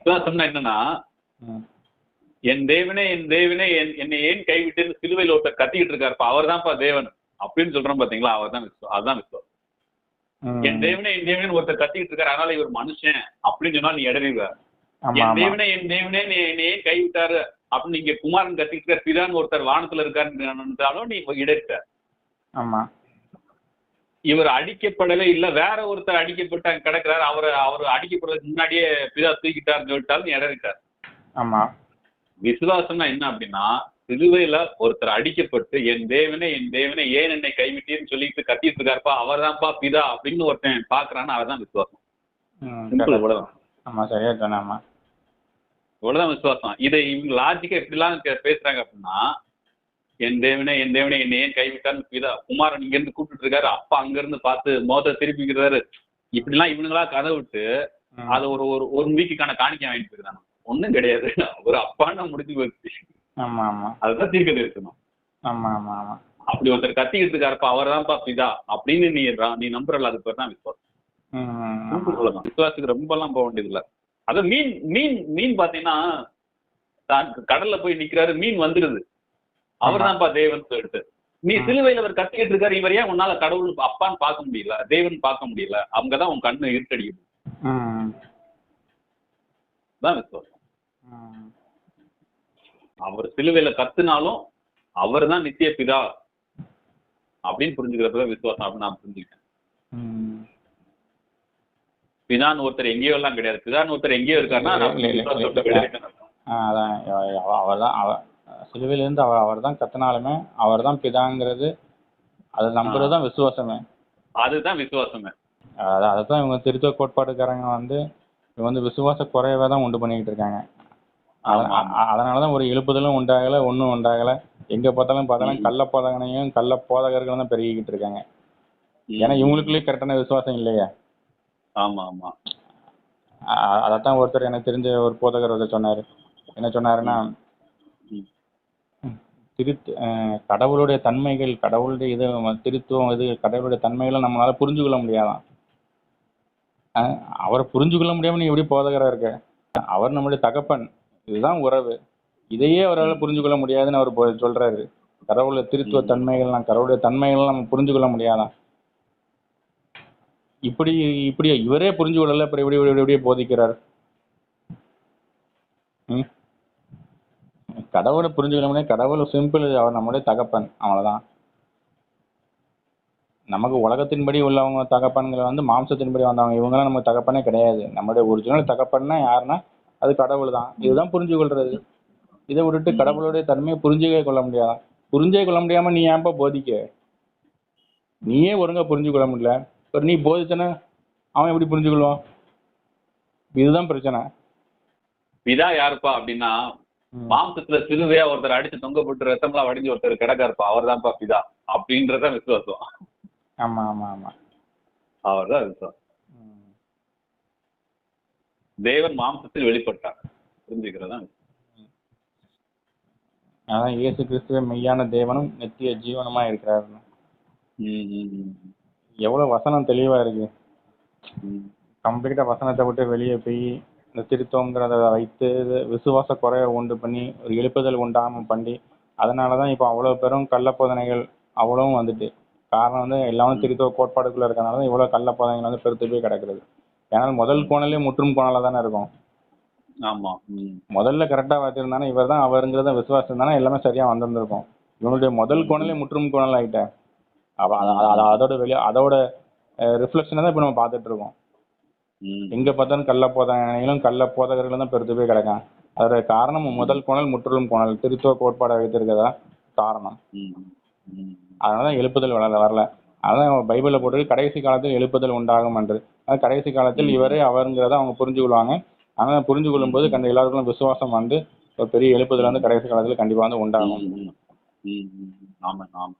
விசுவாசம்னா என்னன்னா ம் என் தேவனே என் தேவனே என் என்னை ஏன் கைவிட்டு சிலுவையில் ஒருத்தர் கத்திக்கிட்டு இருக்காருப்பா அவர் தான்ப்பா தேவன். அப்படின்னு சொல்றோம் பாத்தீங்களா? அவர் தான் விசுவா அதுதான் விசுவாசம் ம். என் தேவனே என் தேவனே ஒருத்தர் கத்திக்கிட்டு இருக்காரு அதனால இவர் மனுஷன் அப்படின்னு சொன்னா நீ இடறிடுவ ஆமா என் தேவனே என் தேவனே நீ என்னை ஏன் கைவிட்டாரு? அப்படின்னு நீங்க குமாரன் கத்திக்கிட்டு இருக்காரு பிதான் ஒருத்தர் வானத்துல இருக்காருன்னு நீ இடறிட்ட ஆமா. இவர் அடிக்கப்படவே இல்ல வேற ஒருத்தர் அடிக்கப்பட்டு அங்க கிடக்குறாரு. அவர் அவர் அடிக்கப்படுறதுக்கு முன்னாடியே பிதா தூக்கிட்டாருன்னு சொல்லிட்டாரு நீ இடறிட்டார் ஆமா. விசுவாசம்னா என்ன அப்படின்னா சிலுவையில ஒருத்தர் அடிக்கப்பட்டு என் தேவனே என் தேவனே ஏன் என்னை கைவிட்டீன்னு சொல்லிட்டு கத்திட்டு இருக்காருப்பா அவர்தான்ப்பா பிதா அப்படின்னு ஒருத்தன் பாக்குறான்னு அவர்தான் விசுவாசம். இவ்வளவுதான். ஆமா சரியா சொன்ன ஆமா. இவ்வளவுதான் விசுவாசம். இதை இவங்க லாஜிக்கா எப்படிலாம் பேசுறாங்க அப்படின்னா என் தேவனே என் தேவனே என்னை ஏன் கைவிட்டான்னு பிதா குமாரன் இங்க இருந்து கூப்பிட்டு இருக்காரு. அப்பா அங்க இருந்து பார்த்து மோத திருப்பிக்கிறாரு இப்படிலாம் இவனுங்களா கதை விட்டு. அது ஒரு ஒரு ஒரு வீக்குக்கான காணிக்கை வாங்கிட்டு இருக்காங்க ஒண்ணும் கிடையாது. ஒரு அப்பான்னு முடிஞ்சு போச்சு. ஆமா ஆமா. அதுதான் தீர்க்கதை இருக்கணும் ஆமா ஆமா ஆமா. அப்படி ஒருத்தர் கத்திக்கிட்டு இருக்காருப்பா அவர் தான்ப்பா பிதா அப்படின்னு நீ நீ நம்புறல அது பேர் தான் விசுவாசம். சொல்லலாம் விசுவாசத்துக்கு ரொம்ப எல்லாம் போக வேண்டியது இல்ல அது மீன் மீன் மீன் பாத்தீங்கன்னா தான் கடல்ல போய் நிக்கிறாரு மீன் வந்துடுது அவர் தான்ப்பா தேவன் சொல்லிட்டு. நீ. சிலுவையில் அவர் கத்திக்கிட்டு இருக்காரு இவர் ஏன் உன்னால கடவுள் அப்பான்னு பார்க்க முடியல? தேவன் பார்க்க முடியல. அங்கதான் உன் கண்ணு இருட்டடிக்குது. தான் விசுவாசம். அவர் சிலுவையில கத்துனாலும் அவர் தான் நித்திய பிதா அப்படின்னு புரிஞ்சுக்கிறப்ப விசுவாசம் அப்படின்னு நான் புரிஞ்சுக்கிட்டேன். ம். பிதான்னு ஒருத்தர் எங்கேயோ எல்லாம் கிடையாது. பிதான்னு ஒருத்தர் எங்கேயோ இருக்காருன்னா நான் அதான் சிலுவையிலேருந்து அவர் அவர் தான் கத்தினாலுமே அவர் தான் பிதாங்கிறது அதை நம்புறது தான் விசுவாசமே. அதுதான் விசுவாசமே. அது அதை தான் இவங்க திருத்துவ கோட்பாடுக்காரங்க வந்து இவங்க வந்து விசுவாச குறைவை தான் உண்டு பண்ணிக்கிட்டு இருக்காங்க. அதனால தான் ஒரு எழுப்புதலும் உண்டாகலை ஒன்றும் உண்டாகலை. எங்கே பார்த்தாலும் பார்த்தாலும். கள்ள போதகனையும் கள்ள போதகர்களும் தான் பெருகிக்கிட்டு இருக்காங்க. ஏன்னா இவங்களுக்குள்ளேயே கரெக்டான விசுவாசம் இல்லையா. ஆமா ஆமா. அதைத்தான் ஒருத்தர் எனக்கு தெரிஞ்ச ஒரு போதகர் ஒருத்தர் சொன்னார். என்ன சொன்னாருன்னா அஹ் கடவுளுடைய தன்மைகள் கடவுளுடைய இது திருத்துவம் இது கடவுளுடைய தன்மைகளை நம்மளால புரிஞ்சுக்கொள்ள முடியாதாம் அஹ் அவரை புரிஞ்சுக்கொள்ள முடியாம நீ எப்படி போதகரா இருக்க? அவர் நம்முடைய தகப்பன். இதுதான் உறவு. இதையே அவரால் புரிஞ்சுக்கொள்ள முடியாதுன்னு அவர் சொல்றாரு. கடவுளுடைய திருத்துவ. தன்மைகள்லாம் கடவுளுடைய தன்மைகள் நம்ம புரிஞ்சுக்கொள்ள முடியாதாம் இப்படி இப்படி இவரே புரிஞ்சு கொள்ளல அப்புறம் எப்படி எப்படி எப்படி போதிக்கிறார். ம். கடவுளை புரிஞ்சுக்கணும்னே கடவுள் சிம்பிள் அவர் நம்முடைய தகப்பன். அவ்வளவுதான். நமக்கு உலகத்தின்படி உள்ளவங்க தகப்பன்கள் வந்து மாம்சத்தின்படி வந்தவங்க இவங்களாம் நம்ம தகப்பனே கிடையாது. நம்முடைய ஒரிஜினல் தகப்பன்னா யாருன்னா அது கடவுள் தான் இதுதான் புரிஞ்சு கொள்றது இதை விட்டுட்டு கடவுளுடைய தன்மையை புரிஞ்சுக்கவே கொள்ள முடியாது? புரிஞ்சே கொள்ள முடியாம நீ ஏன்பா போதிக்க? நீயே ஒழுங்கா புரிஞ்சு கொள்ள முடியல. இப்போ நீ போதிச்சனா அவன் எப்படி புரிஞ்சுக்கொள்வான்? இதுதான் பிரச்சனை. பிதா யாருப்பா அப்படின்னா மாம்சத்துல சிலுவையா ஒருத்தர் அடிச்சு தொங்க போட்டு ரத்தம்லாம் வடிஞ்சு ஒருத்தர் கிடக்காருப்பா அவர் தான்ப்பா பிதா அப்படின்றத விசுவாசம். ஆமா ஆமா ஆமா. அவர் தான் விசுவாசம். தேவன் மாம்சத்தில் வெளிப்பட்டார். புரிஞ்சுக்கிறதா? அதான் இயேசு கிறிஸ்துவே மெய்யான தேவனும் நித்திய ஜீவனுமா இருக்கிறார் எவ்வளவு வசனம் தெளிவா இருக்கு. கம்ப்ளீட்டா வசனத்தை விட்டு வெளியே போய் இந்த திருத்தம்ங்கிறத வைத்து விசுவாச குறைய உண்டு பண்ணி ஒரு எழுப்புதல் உண்டாம பண்ணி அதனால தான் இப்போ அவ்வளோ பேரும் கள்ளப்போதனைகள் அவ்வளவும் வந்துட்டு. காரணம் வந்து எல்லாமே திருத்துவ கோட்பாடுக்குள்ள இருக்கறனால தான் இவ்வளோ கள்ளப்போதனைகள் வந்து பெருத்து போய் கிடக்குறது. ஏன்னா முதல் கோணலே முற்றும் கோணல தானே இருக்கும். ஆமா. முதல்ல கரெக்டாக வச்சிருந்தானே இவர் தான் அவருங்கிறத விசுவாசம் தானே எல்லாமே சரியா வந்திருந்திருக்கும். இவனுடைய முதல் கோணலே முற்றும் கோணல் அத- அதோட வெளியே அதோட ரிஃப்ளெக்ஷனை தான் இப்போ நம்ம பார்த்துட்டு இருக்கோம். எங்க பார்த்தாலும் கள்ள போதனைகளும் கள்ள போதகர்களும் தான் பெருத்து போய் கிடக்கான் அதோட காரணம் முதல் கோணல் முற்றிலும் கோணல். திருத்துவ கோட்பாடை வைத்திருக்கிறதா காரணம். ம். ம். அதனால தான் எழுப்புதல் வளர வரல. அதான் பைபிளில் போட்டு கடைசி காலத்தில் எழுப்புதல் உண்டாகும் என்று. கடைசி காலத்தில் இவரே அவருங்கிறத அவங்க புரிஞ்சு கொள்வாங்க. ஆனால் புரிஞ்சு கொள்ளும்போது கண்ட எல்லாருக்கும் விசுவாசம் வந்து ஒரு பெரிய எழுப்புதல் வந்து கடைசி காலத்தில் கண்டிப்பாக வந்து உண்டாகும். ஆமா ஆமா